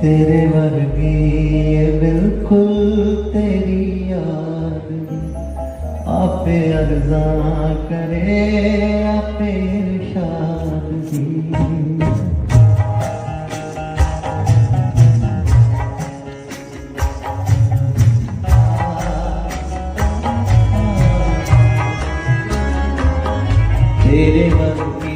तेरे वर्गी ये बिल्कुल तेरी याद आपे अर्जा करे आपे तेरे मन की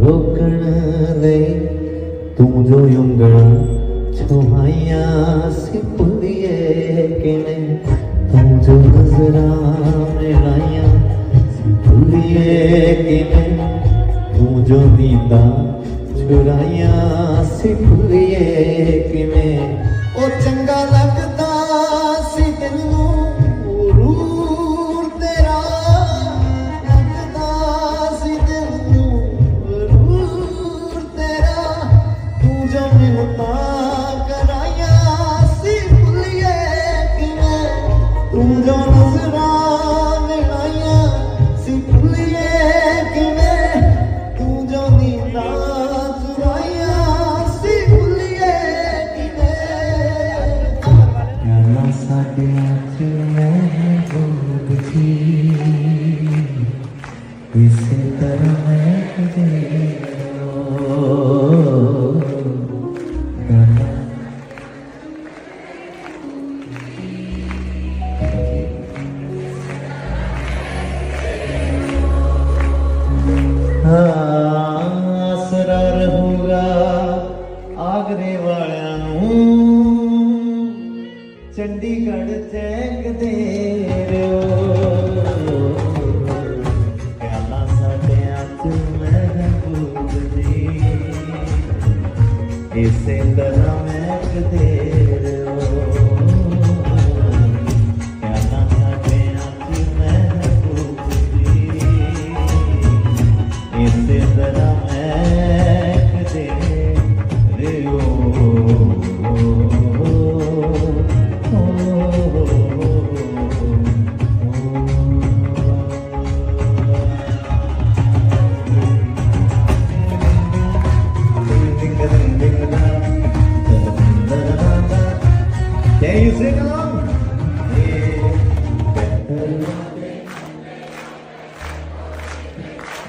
રોકણાલે તું જો યુંગણા છોહાયા સિપુરીએ કેને તું જો નજરાને લાયા સિપુરીએ કેને તું જો દીદા છુરાયા સિપુરીએ કેને ઓ ચંગા લાગ ਤੂੰ ਜੋ ਨਜ਼ਰਾਂ ਮਿਲਾਈਆਂ ਸੀ ਭੁੱਲੀਏ ਕਿਵੇਂ ਤੂੰ ਜੋ ਨੀਂਦਾਂ ਚੁਰਾਈਆਂ ਸੀ ਭੁੱਲੀਏ ਕਿਵੇਂ ਯਾਰਾਂ ਸਾਡਿਆਂ ਚ ਮਹਿਬੂਬ ਜੀ ਇਸੇ ਤਰ੍ਹਾਂ ਮੈਂ Uh.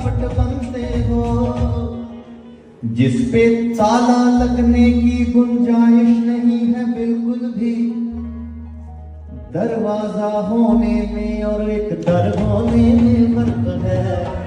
रुकावट बनते हो। जिस पे ताला लगने की गुंजाइश नहीं है बिल्कुल भी। दरवाज़ा होने में और एक दर होने में फ़र्क है।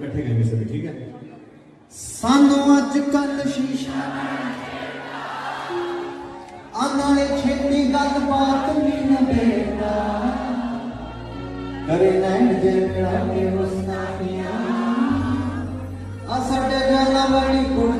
इकट्ठे गाएँगे सभी, ठीक है? सानू अज कल शीशा आनाले छेती गल बात भी न करे नैन जे मिला के मुस्ताफिया आ सटे गल बड़ी गुण